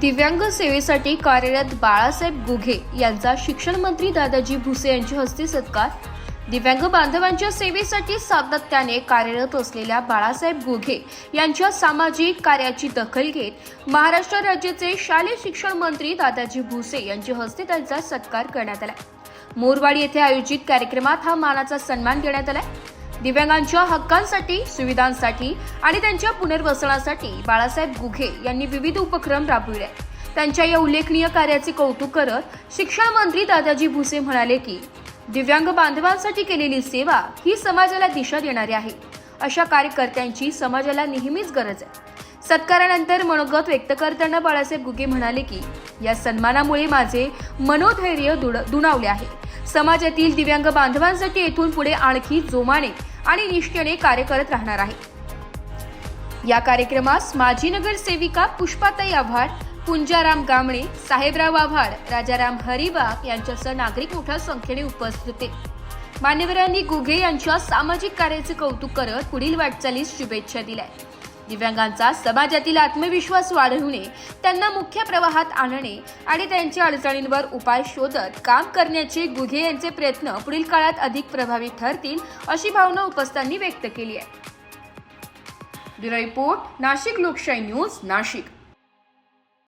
दिव्यांग सेवेसाठी कार्यरत बाळासाहेब गुघे यांचा शिक्षण मंत्री दादाजी भुसे यांच्या हस्ते सत्कार. दिव्यांग बांधवांच्या सेवेसाठी सातत्याने कार्यरत असलेल्या बाळासाहेब गुघे यांच्या सामाजिक कार्याची दखल घेत महाराष्ट्र राज्याचे शालेय शिक्षण मंत्री दादाजी भुसे यांच्या हस्ते त्यांचा सत्कार करण्यात आला. मोरवाडी येथे आयोजित कार्यक्रमात हा मानाचा सन्मान देण्यात आलाय दिव्यांगांच्या हक्कांसाठी सुविधांसाठी आणि त्यांच्या पुनर्वसनासाठी बाळासाहेब गुघे यांनी विविध उपक्रम राबविले. त्यांच्या या उल्लेखनीय कार्याचे कौतुक करत शिक्षण मंत्री दादाजी भुसे म्हणाले की दिव्यांग बांधवांसाठी केलेली सेवा ही समाजाला दिशा देणारी आहे. अशा कार्यकर्त्यांची समाजाला नेहमीच गरज आहे. सत्कारानंतर मनोगत व्यक्त करताना बाळासाहेब गुगे म्हणाले की या सन्मानामुळे माझे मनोधैर्य दुणावले आहे. समाजातील दिव्यांग बांधवांसाठी येथून पुढे आणखी जोमाने आणि निष्ठेने कार्य करत राहणार आहे. या कार्यक्रमास माजी नगरसेविका पुष्पाताई आव्हाड पुंजाराम गामणे साहेबराव आव्हाड राजाराम हरिबाग यांच्यासह नागरिक मोठ्या संख्येने उपस्थित होते. मान्यवरांनी गुघे यांच्या सामाजिक कार्याचे कौतुक करत पुढील वाटचालीस शुभेच्छा दिल्या दिव्यांगांचा समाजातील आत्मविश्वास वाढवणे त्यांना मुख्य प्रवाहात आणणे आणि त्यांच्या अडचणींवर उपाय शोधत काम करण्याचे गुघे यांचे प्रयत्न पुढील काळात अधिक प्रभावी ठरतील अशी भावना उपस्थांनी व्यक्त केली आहे. ब्युरो रिपोर्ट नाशिक लोकशाही न्यूज नाशिक.